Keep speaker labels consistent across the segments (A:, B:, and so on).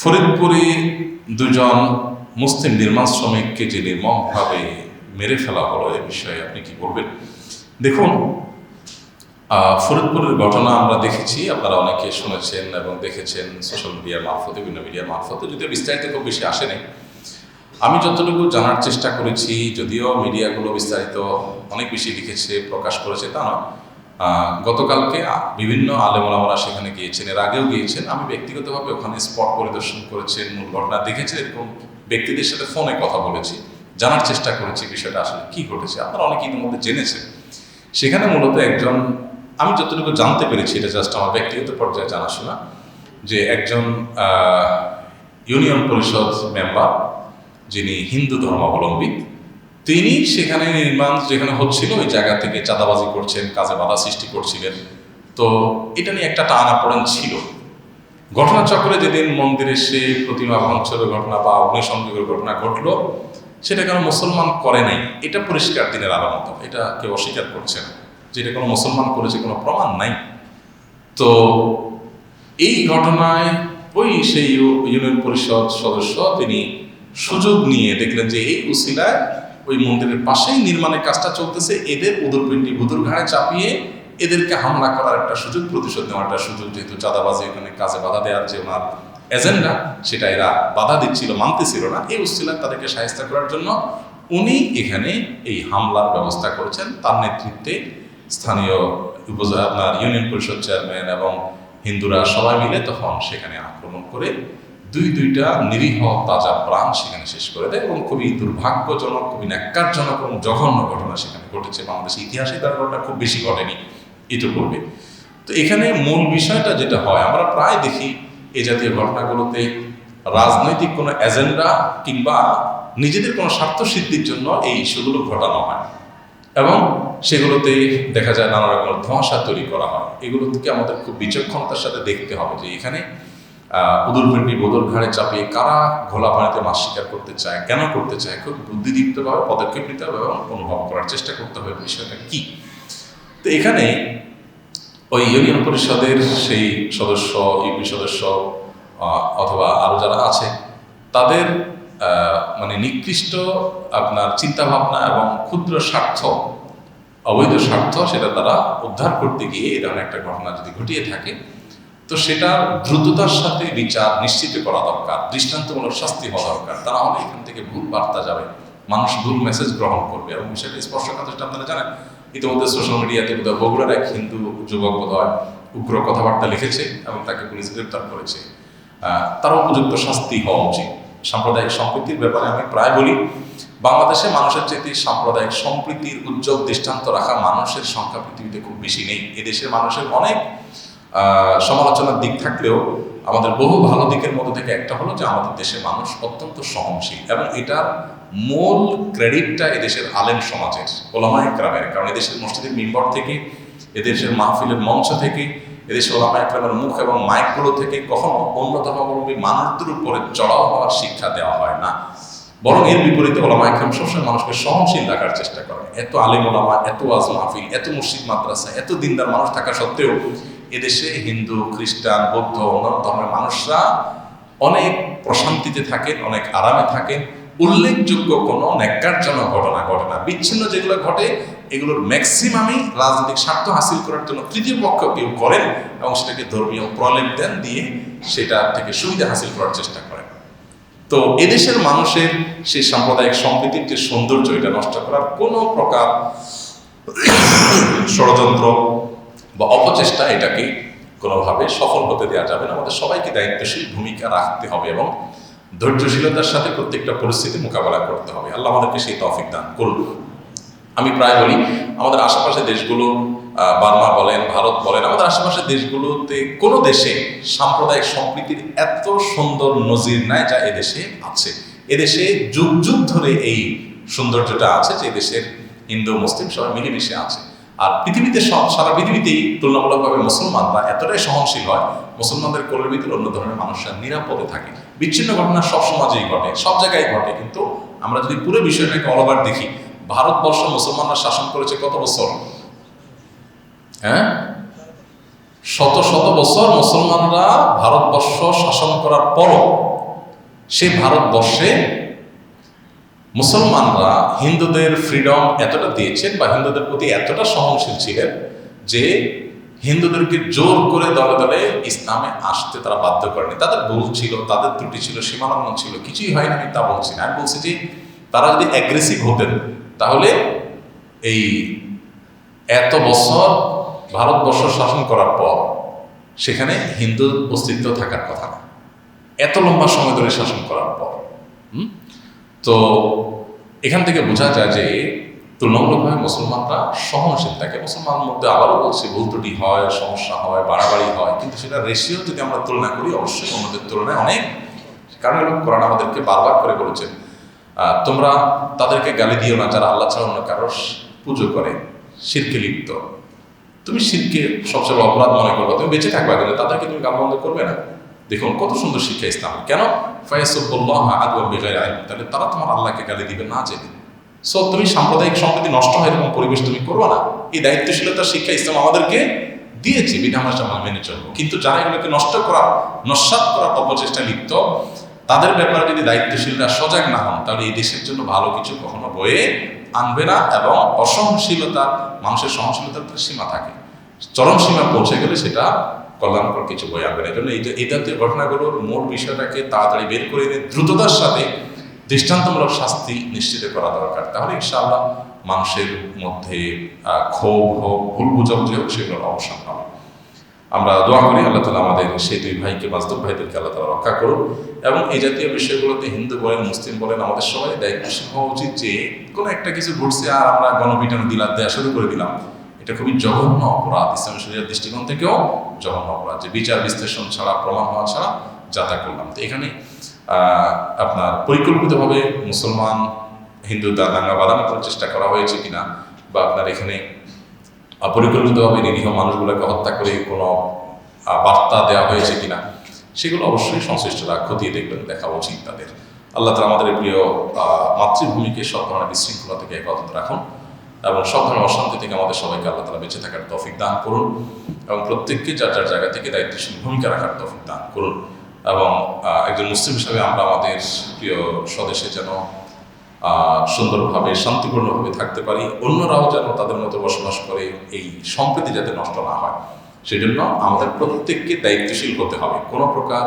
A: ফরিদপুরে দুজন মুসলিম নির্মাণ শ্রমিককে যে নির্মমভাবে মেরে ফেলা হলো এ বিষয়ে আপনি কি বলবেন? দেখুন ফরিদপুরের ঘটনা আমরা দেখেছি, আপনারা অনেকে শুনেছেন এবং দেখেছেন সোশ্যাল মিডিয়ার মারফতে, বিভিন্ন মিডিয়ার মারফতে, যদিও বিস্তারিত খুব বেশি আসেনি। আমি যতটুকু জানার চেষ্টা করেছি, যদিও মিডিয়াগুলো বিস্তারিত অনেক বেশি লিখেছে, প্রকাশ করেছে, তা নয়। গতকালকে বিভিন্ন আলেমরা সেখানে গিয়েছেন। এর আগেও গিয়েছেন। আমি ব্যক্তিগতভাবে ওখানে স্পট পরিদর্শন করেছেন মূল ঘটনা দেখেছেন এরকম ব্যক্তিদের সাথে ফোনে কথা বলেছি, জানার চেষ্টা করেছি বিষয়টা আসলে কি ঘটেছে। আপনারা অনেকে ইতিমধ্যে জেনেছেন। সেখানে মূলত একজন, আমি যতটুকু জানতে পেরেছি, এটা জাস্ট আমার ব্যক্তিগত পর্যায়ে জানাশোনা, যে একজন ইউনিয়ন পরিষদ মেম্বার যিনি হিন্দু ধর্মাবলম্বী তিনি সেখানে নির্মাণ যেখানে হচ্ছিল, ওই জায়গা থেকে চাঁদাবাজি করছেন, কাজে বাধা সৃষ্টি করছিলেন। তো এটা নিয়ে একটা টানাপোড়েন ছিল। ঘটনাচক্রে যেদিন মন্দিরে সে প্রতিমা ভাঙচুরের ঘটনা বা অগ্নিসংযোগের ঘটনা ঘটলো, সেটা কেন মুসলমান করে নাই? এটা পরিষ্কার দিনের আলামত। এটা কেউ অস্বীকার করছে না যে এটা কোনো মুসলমান করেছে, কোনো প্রমাণ নাই। তো এই ঘটনায় ওই সেই ইউনিয়ন পরিষদ সদস্য তিনি সুযোগ নিয়ে দেখলেন যে এই উসিলায় ওই মন্দিরের পাশেই নির্মাণের কাজটা চলতেছে। এদের উদরপিণ্ডি বুদুর ঘাড়ে চাপিয়ে এদেরকে হামলা করার একটা সুযোগ, প্রতিশোধ নেওয়ার একটা সুযোগ যেহেতু চাঁদাবাজি ওখানে কাজে বাধা দেওয়ার যে ওনার এজেন্ডা, সেটা এরা বাধা দিচ্ছিল, মানতেছিল না। এই উসিলায় তাদেরকে সাহায্য করার জন্য উনি এখানে এই হামলার ব্যবস্থা করেছেন। তার নেতৃত্বে স্থানীয় উপজেলা আপনার ইউনিয়ন পরিষদ চেয়ারম্যান এবং হিন্দুরা সবাই মিলে তখন সেখানে আক্রমণ করে দুই দুইটা নিরীহ তাজা প্রাণ সেখানে শেষ করে দেয় এবং খুবই দুর্ভাগ্যজনক, খুবই ন্যাক্কারজনক এবং জঘন্য ঘটনা সেখানে ঘটেছে। বাংলাদেশের ইতিহাসে তার ঘটনা খুব বেশি ঘটেনি ইতিপূর্বে তো এখানে মূল বিষয়টা যেটা হয়, আমরা প্রায় দেখি এ জাতীয় ঘটনাগুলোতে রাজনৈতিক কোনো এজেন্ডা কিংবা নিজেদের কোনো স্বার্থ সিদ্ধির জন্য এই ইস্যুগুলো ঘটানো হয় এবং সেগুলোতে দেখা যায় নানা রকমের ধোঁয়াশা তৈরি করা হয়। এগুলো থেকে আমাদের খুব বিচক্ষণতার সাথে দেখতে হবে যে এখানে উদুরপিণ্ডি বদর ঘাড়ে চাপিয়ে কারা ঘোলা পানিতে মাছ শিকার করতে চায়, কেন করতে চায়, খুব বুদ্ধিদীপ্তভাবে পদক্ষেপ নিতে হবে এবং অনুভব করার চেষ্টা করতে হবে বিষয়টা কি? তো এখানে ওই ইউনিয়ন পরিষদের সেই সদস্য, ইউপি সদস্য অথবা আরও যারা আছে, তাদের মানে নিকৃষ্ট আপনার চিন্তাভাবনা এবং ক্ষুদ্র স্বার্থ, অবৈধ স্বার্থ, সেটা তারা উদ্ধার করতে গিয়ে ধরনের একটা ঘটনা যদি ঘটিয়ে থাকে তো সেটার দ্রুততার সাথে বিচার নিশ্চিত করা দরকার, দৃষ্টান্তমূলক শাস্তি হওয়া দরকার। তারা হলে এখান থেকে ভুল বার্তা যাবে, মানুষ ভুল মেসেজ গ্রহণ করবে এবং বিষয়টা স্পর্শকাতর যেটা আপনারা জানেন। ইতিমধ্যে সোশ্যাল মিডিয়াতে বোধহয় বগুড়ার এক হিন্দু যুবক বোধহয় উগ্র কথাবার্তা লিখেছে এবং তাকে পুলিশ গ্রেপ্তার করেছে। তার উপযুক্ত শাস্তি হওয়া উচিত। সাম্প্রদায়িক সম্প্রীতির ব্যাপারে আমি প্রায় বলি, বাংলাদেশে মানুষের চেয়ে সাম্প্রদায়িক সম্প্রীতির উজ্জ্বল দৃষ্টান্ত রাখা মানুষের সংখ্যা পৃথিবীতে খুব বেশি নেই। এদেশের মানুষের অনেক সমালোচনার দিক থাকলেও আমাদের বহু ভালো দিকের মধ্যে থেকে একটা হলো যে আমাদের দেশের মানুষ অত্যন্ত সহনশীল এবং এটার মূল ক্রেডিটটা এদেশের আলেম সমাজের, ওলামা একরামের। কারণ এদেশের মসজিদের মিম্বর থেকে, এদেশের মাহফিলের মঞ্চ থেকে, এদেশের ওলামা একরামের মুখ এবং মাইকগুলো থেকে কখনো অন্য ধর্মাবলম্বী মানুষদের উপরে চড়াও হওয়ার শিক্ষা দেওয়া হয় না। বরং এর বিপরীতে ওলামা একরাম সবসময় মানুষকে সহনশীল রাখার চেষ্টা করেন। এত আলিম ওলামা, এত ওয়াজ মাহফিল, এত মসজিদ মাদ্রাসা, এত দিনদার মানুষ থাকা সত্ত্বেও এদেশে হিন্দু, খ্রিস্টান, বৌদ্ধ, অন্যান্য ধর্মের মানুষরা অনেক প্রশান্তিতে থাকেন, অনেক আরামে থাকেন। উল্লেখযোগ্য কোনো ন্যাক্কারজনক ঘটনা ঘটে না। বিচ্ছিন্ন যেগুলো ঘটে, এগুলোর ম্যাক্সিমামই রাজনৈতিক স্বার্থ হাসিল করার জন্য তৃতীয় পক্ষ কেউ করেন এবং সেটাকে ধর্মীয় প্রলেপ দেন দিয়ে সেটা থেকে সুবিধা হাসিল করার চেষ্টা করেন। তো এদেশের মানুষের সেই সাম্প্রদায়িক সম্প্রীতির যে সৌন্দর্য, এটা নষ্ট করার কোনো প্রকার ষড়যন্ত্র বা অপচেষ্টা এটাকে কোনোভাবে সফল হতে দেওয়া যাবে না। আমাদের সবাইকে দায়িত্বশীল ভূমিকা রাখতে হবে এবং ধৈর্যশীলতার সাথে প্রত্যেকটা পরিস্থিতি মোকাবেলা করতে হবে। আল্লাহ আমাদেরকে সেই তফিক দান করুন। আমি প্রায় বলি, আমাদের আশেপাশে দেশগুলো বার্মা বলেন, ভারত বলেন, আমাদের আশেপাশের দেশগুলোতে কোনো দেশে সাম্প্রদায়িক সম্প্রীতির এত সুন্দর নজির নাই যা এদেশে আছে। এদেশে যুগ যুগ ধরে এই সৌন্দর্যটা আছে যে দেশের হিন্দু, মুসলিম সবাই মিলেমিশে আছে। আর পৃথিবীতে সারা পৃথিবীতেই তুলনামূলকভাবে মুসলমানরা এতটাই সহনশীল হয়, মুসলমানদের কোলের ভিতরে অন্য ধরনের মানুষরা নিরাপদে থাকে। বিচ্ছিন্ন ঘটনা সব সমাজেই ঘটে, সব জায়গায় ঘটে। কিন্তু আমরা যদি পুরো বিষয়টাকে অলবার দেখি, ভারতবর্ষ মুসলমানরা শাসন করেছে কত বছর? হ্যাঁ? শত শত বছর মুসলমানরা ভারতবর্ষ শাসন করার পরও সেই ভারতবর্ষে মুসলমানরা হিন্দুদের ফ্রিডম এতটা দিয়েছেন বা হিন্দুদের প্রতি এতটা সহনশীল ছিলেন যে হিন্দুদেরকে জোর করে দলে দলে ইসলামে আসতে তারা বাধ্য করেনি। তাদের ভুল ছিল, তাদের ত্রুটি ছিল, সীমালঙ্ঘন ছিল, কিছুই হয়নি আমি তা বলছি না। আমি বলছি যে তারা যদি অ্যাগ্রেসিভ হতেন, তাহলে এই এত বছর ভারতবর্ষ শাসন করার পর সেখানে হিন্দু অস্তিত্ব থাকার কথা না। এত লম্বা সময় ধরে শাসন করার পর? তো এখান থেকে বোঝা যায় যে তুলনামূলকভাবে মুসলমানরা সহনশীল। থাকে মুসলমানের মধ্যে আবারও বলছি, ভুল ত্রুটি হয়, সমস্যা হয়, বাড়াবাড়ি হয়। কিন্তু সেটা রেশিও যদি আমরা তুলনা করি, অবশ্যই অন্যদের তুলনায় অনেক। কারণ হলো কোরআন আমাদেরকে বারবার করে বলেছেন তোমরা তাদেরকে গালি দিও না, যারা আল্লাহ ছাড়া অন্য কারোর পুজো করে। শিরকে লিপ্ত। তুমি শিরকে সবচেয়ে অপরাধ মনে করবে। তুমি বেঁচে থাকবে, কিন্তু তাদেরকে তুমি গাল বন্ধ করবে না। দেখুন, কত সুন্দর শিক্ষা ইসলাম কেন? ফয়াসুল্লাহ আদু বেগায় আইন। তাহলে তারা তোমার আল্লাহকে গালি দিবে, না জেনে। সো তুমি সাম্প্রদায়িক সম্প্রীতি নষ্ট হয় এরকম পরিবেশ তুমি করবে না। এই দায়িত্বশীলতার শিক্ষা, ইসলাম আমাদেরকে দিয়েছে আমরা মেনে চলবো। কিন্তু যারা এগুলোকে নষ্ট করা, নস্বাত করার অপচেষ্টায় লিপ্ত, তাদের ব্যাপারে যদি দায়িত্বশীলরা সজাগ না হন, তাহলে এই দেশের জন্য ভালো কিছু কখনো বয়ে আনবে না এবং অসহনশীলতা, মানুষের সহনশীলতার সীমা থাকে। চরম সীমা পৌঁছে গেলে সেটা কল্যাণকর কিছু বই আনবে না এই জন্য এই এই জাতীয় ঘটনাগুলোর মূল বিষয়টাকে তাড়াতাড়ি বের করে এনে দ্রুততার সাথে দৃষ্টান্তমূলক শাস্তি নিশ্চিত করা দরকার। তাহলে ইনশাআল্লাহ মানুষের মধ্যে ক্ষোভ হোক, ভুল বুঝাবুঝি হোক সেগুলোর অবসান হবে। আমরা দোয়া করি আল্লাহ তালা আমাদের সেই দুই ভাইকে বাস্তব ভাইদেরকে আল্লাহ তালা রক্ষা করুন এবং এই জাতীয় বিষয়গুলোতে হিন্দু বলেন, মুসলিম বলেন, আমাদের সবাই দায়িত্বশীল হওয়া উচিত যে কোনো একটা কিছু ঘটছে আর আমরা গণপিটানো দিলার দেওয়া শুরু করে দিলাম। এটা খুবই জঘন্য অপরাধ ইসলামী শরীরের দৃষ্টিকোণ থেকেও জঘন্য অপরাধ যে বিচার বিশ্লেষণ ছাড়া প্রমাণ হওয়া ছাড়া যাতা করলাম। তো এখানে আপনার পরিকল্পিতভাবে মুসলমান হিন্দু দাঙ্গা বাদানো করার চেষ্টা করা হয়েছে কিনা বা আপনার এখানে আহ, পরিকল্পিতভাবে নিরীহ মানুষগুলোকে হত্যা করে কোনো বার্তা দেওয়া হয়েছে কিনা সেগুলো অবশ্যই সংশ্লিষ্টরা খতিয়ে দেখবেন দেখা উচিত তাদের। আল্লাহ তালা আমাদের প্রিয় মাতৃভূমিকে সব ধরনের বিশৃঙ্খলা থেকে হেফাজত রাখুন। এবং সব ধরনের অশান্তি থেকে আমাদের সবাইকে আল্লাহ তালা বেঁচে থাকার তৌফিক দান করুন এবং প্রত্যেককে যার যার জায়গা থেকে দায়িত্বশীল ভূমিকা রাখার তৌফিক দান করুন এবং একজন মুসলিম হিসাবে আমরা আমাদের প্রিয় স্বদেশে যেন সুন্দরভাবে, শান্তিপূর্ণভাবে থাকতে পারি, অন্যরাও যেন তাদের মতো বসবাস করে, এই সম্প্রীতি যাতে নষ্ট না হয়। সেজন্য আমাদের প্রত্যেককে দায়িত্বশীল হতে হবে। কোনো প্রকার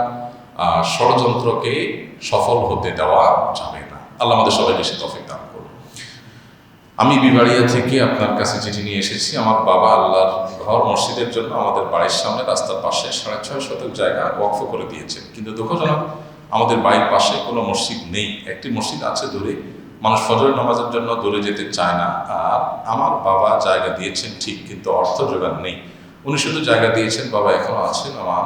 A: ষড়যন্ত্রকে সফল হতে দেওয়া যাবে না। আল্লাহ আমাদের সবাইকে সে তফিক দান আমি বিবাড়িয়া থেকে আপনার কাছে চিঠি নিয়ে এসেছি। আমার বাবা আল্লাহর ঘর মসজিদের জন্য আমাদের বাড়ির সামনে রাস্তার পাশে সাড়ে ছয় শতক জায়গা ওয়াকফ করে দিয়েছেন। কিন্তু দুঃখজনক, আমাদের বাড়ির পাশে কোনো মসজিদ নেই। একটি মসজিদ আছে দূরে। মানুষ ফজর নামাজের জন্য দূরে যেতে চায় না। আর আমার বাবা জায়গা দিয়েছেন ঠিক, কিন্তু অর্থ জোগান নেই। উনি শুধু জায়গা দিয়েছেন, বাবা, এখনও আছেন আমার।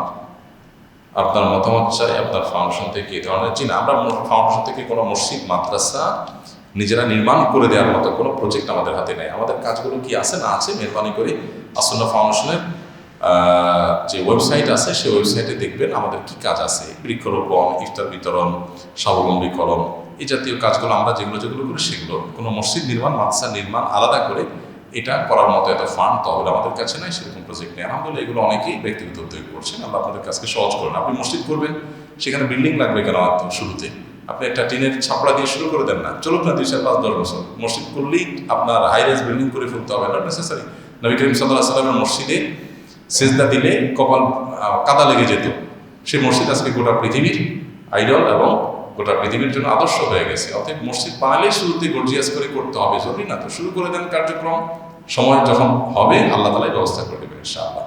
A: আপনার মতামত চাই, আপনার ফাউন্ডেশন থেকে এই ধরনের চিনা আমরা ফাউন্ডেশন থেকে কোনো মসজিদ, মাদ্রাসা নিজেরা নির্মাণ করে দেওয়ার মতো কোনো প্রজেক্ট আমাদের হাতে নেই। আমাদের কাজগুলো কি আছে না আছে মেহরবানি করে আসন্ন ফাউন্ডেশনের যে ওয়েবসাইট আছে সেই ওয়েবসাইটে দেখবেন আমাদের কি কাজ আছে। বৃক্ষরোপণ, ইফতার বিতরণ, স্বাবলম্বীকরণ এই জাতীয় কাজগুলো আমরা যেগুলো যেগুলো করি সেগুলো। কোনো মসজিদ নির্মাণ, মাদ্রাসা নির্মাণ আলাদা করে এটা করার মতো এত ফান্ড তহবিল আমাদের কাছে নাই, সেরকম প্রজেক্ট নেই। আলহামদুলিল্লাহ এগুলো অনেকেই ব্যক্তিগত উদ্যোগ করছেন, আল্লাহ আপনাদের কাজকে সহজ করুন আপনি মসজিদ করবেন, সেখানে বিল্ডিং লাগবে কেন শুরুতে? আপনি একটা টিনের ছাপড়া দিয়ে শুরু করে দেন না। চলুক না দুই চার পাঁচ দশ বছর। মসজিদ করলেই আপনার হাই রাইজ বিল্ডিং করে ফেলতে হবে নট নেসেসারি নবী করিম সাল্লাহ সাল্লামের মসজিদে সেজদা দিলে কপাল কাদা লেগে যেত। সেই মসজিদ আজকে গোটা পৃথিবীর আইডল এবং গোটা পৃথিবীর জন্য আদর্শ হয়ে গেছে। অতএব মসজিদ বানালেই শুরুতে গর্জিয়াস করে করতে হবে। জরুরি না তো শুরু করে দেন কার্যক্রম। সময় যখন হবে, আল্লাহ তালাই ব্যবস্থা করে দেবেন, ইনশাআল্লাহ।